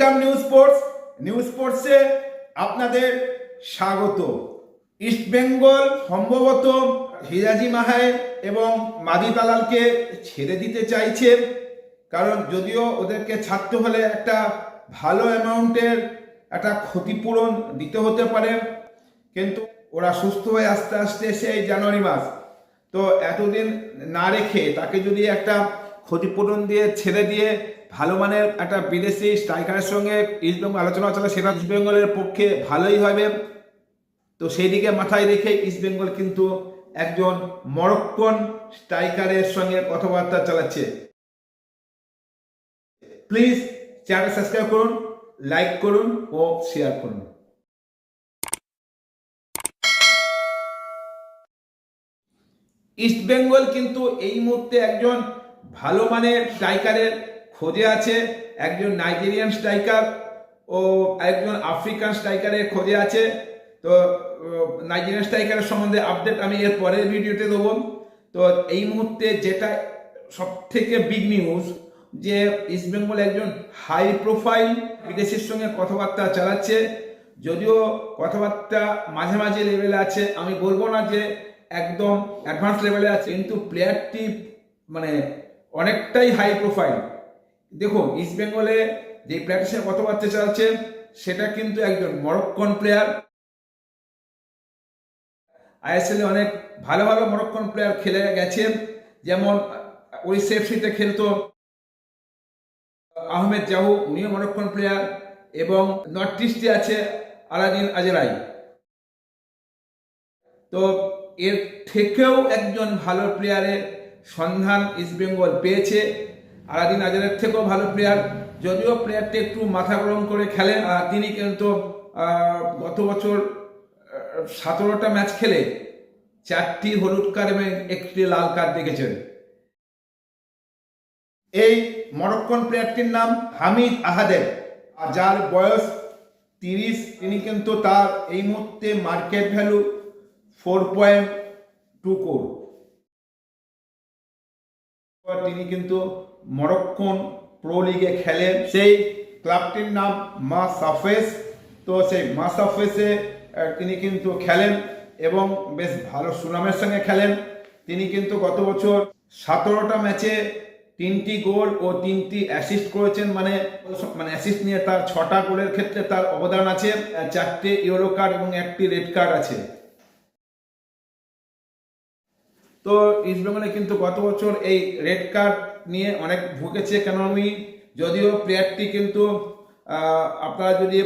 Welcome new sports new স্পোর্টসে আপনাদের স্বাগত। ইস্ট বেঙ্গল সম্ভবত হিরাজি মাহায় এবং মাদি তালালকে ছেড়ে দিতে চাইছে। কারণ যদিও ওদেরকে ছাড়তে হলে একটা ভালো অ্যামাউন্টের একটা ক্ষতিপূরণ দিতে হতে পারে, কিন্তু ওরা সুস্থ হয়ে আস্তে আস্তে সেই জানুয়ারি মাস। তো এতদিন না রেখে তাকে যদি একটা ক্ষতিপূরণ দিয়ে ছেড়ে দিয়ে ভালো মানের একটা বিদেশি স্ট্রাইকারের সঙ্গে ইস্টবেঙ্গল আলোচনা চলে সেটা ইস্টবেঙ্গলের পক্ষে ভালোই হবে। তো সেই দিকে মাথায় রেখে ইস্টবেঙ্গল কিন্তু একজন মরক্কন স্ট্রাইকারের সঙ্গে কথাবার্তা চালাচ্ছে। প্লিজ চ্যানেল সাবস্ক্রাইব করুন, লাইক করুন ও শেয়ার করুন। ইস্টবেঙ্গল কিন্তু এই মুহূর্তে একজন ভালো মানের স্ট্রাইকারের খোঁজে আছে, একজন নাইজেরিয়ান স্ট্রাইকার ও একজন আফ্রিকান স্ট্রাইকারের খোঁজে আছে। তো নাইজেরিয়ান স্ট্রাইকারের সম্বন্ধে আপডেট আমি এর পরের ভিডিওতে দেবো। তো, এই মুহূর্তে যেটা সব থেকে বিগ নিউজ যে ইস্টবেঙ্গল একজন হাই প্রোফাইল বিদেশির সঙ্গে কথাবার্তা চালাচ্ছে। যদিও কথাবার্তা মাঝে মাঝে লেভেলে আছে, আমি বলব না যে একদম অ্যাডভান্স লেভেলে আছে, কিন্তু প্লেয়ারটি মানে অনেকটাই হাই প্রোফাইল দেখুন ইস্ট বেঙ্গলে যে প্র্যাকটিসের কথাবার্তা চালাচ্ছে সেটা কিন্তু একজন মরক্কন প্লেয়ার আইএসএলে অনেক ভালো ভালো মরক্কন প্লেয়ার খেলে গেছেন যেমন ওই সেফসিতে খেলতো আহমেদ জাহু, উনিও মরক্কন প্লেয়ার এবং নর্থ ইস্টে আছে আলাদিন আজরাই তো এর থেকেও একজন ভালো প্লেয়ারের সন্ধান ইস্টবেঙ্গল পেয়েছে। আলাদিন আজরের থেকেও ভালো প্লেয়ার যদিও প্লেয়ারটি একটু মাথা গরম করে খেলেন আর তিনি কিন্তু গত বছর সতেরোটা ম্যাচ খেলে চারটি হলুদ কার্ড এবং একটি লাল কার্ড দেখেছেন। এই মরক্কন প্লেয়ারটির নাম হামিদ আহাদের। যার বয়স তিরিশ, তিনি কিন্তু তার এই মুহূর্তে market value four point two crore তিনি কিন্তু মরক্কন প্রো লিগে খেলেন। সেই ক্লাবটির নাম মা সাফেস তো সেই মা সাফেসে তিনি কিন্তু খেলেন এবং বেশ ভালো সুনামের সঙ্গে খেলেন। তিনি কিন্তু গত বছর সতেরোটা ম্যাচে তিনটি গোল ও তিনটি অ্যাসিস্ট করেছেন। মানে মানে অ্যাসিস্ট নিয়ে তার ছটা গোলের ক্ষেত্রে তার অবদান আছে। চারটে ইয়েলো কার্ড এবং একটি রেড কার্ড আছে। তো ইস্টবেঙ্গলে কিন্তু গত বছর এই রেড কার্ড নিয়ে অনেক ভুগেছে। কেন আমি? যদিও প্লেয়ারটি কিন্তু আপনারা যদি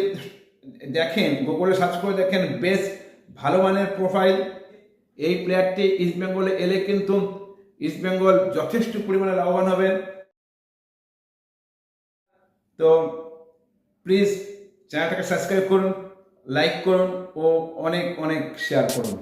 দেখেন গুগলে সার্চ করে দেখেন, বেশ ভালো মানের প্রোফাইল এই প্লেয়ারটি ইস্টবেঙ্গলে এলে কিন্তু ইস্টবেঙ্গল যথেষ্ট পরিমাণে লাভবান হবে। তো প্লিজ চ্যানেলটাকে সাবস্ক্রাইব করুন লাইক করুন ও অনেক অনেক শেয়ার করুন।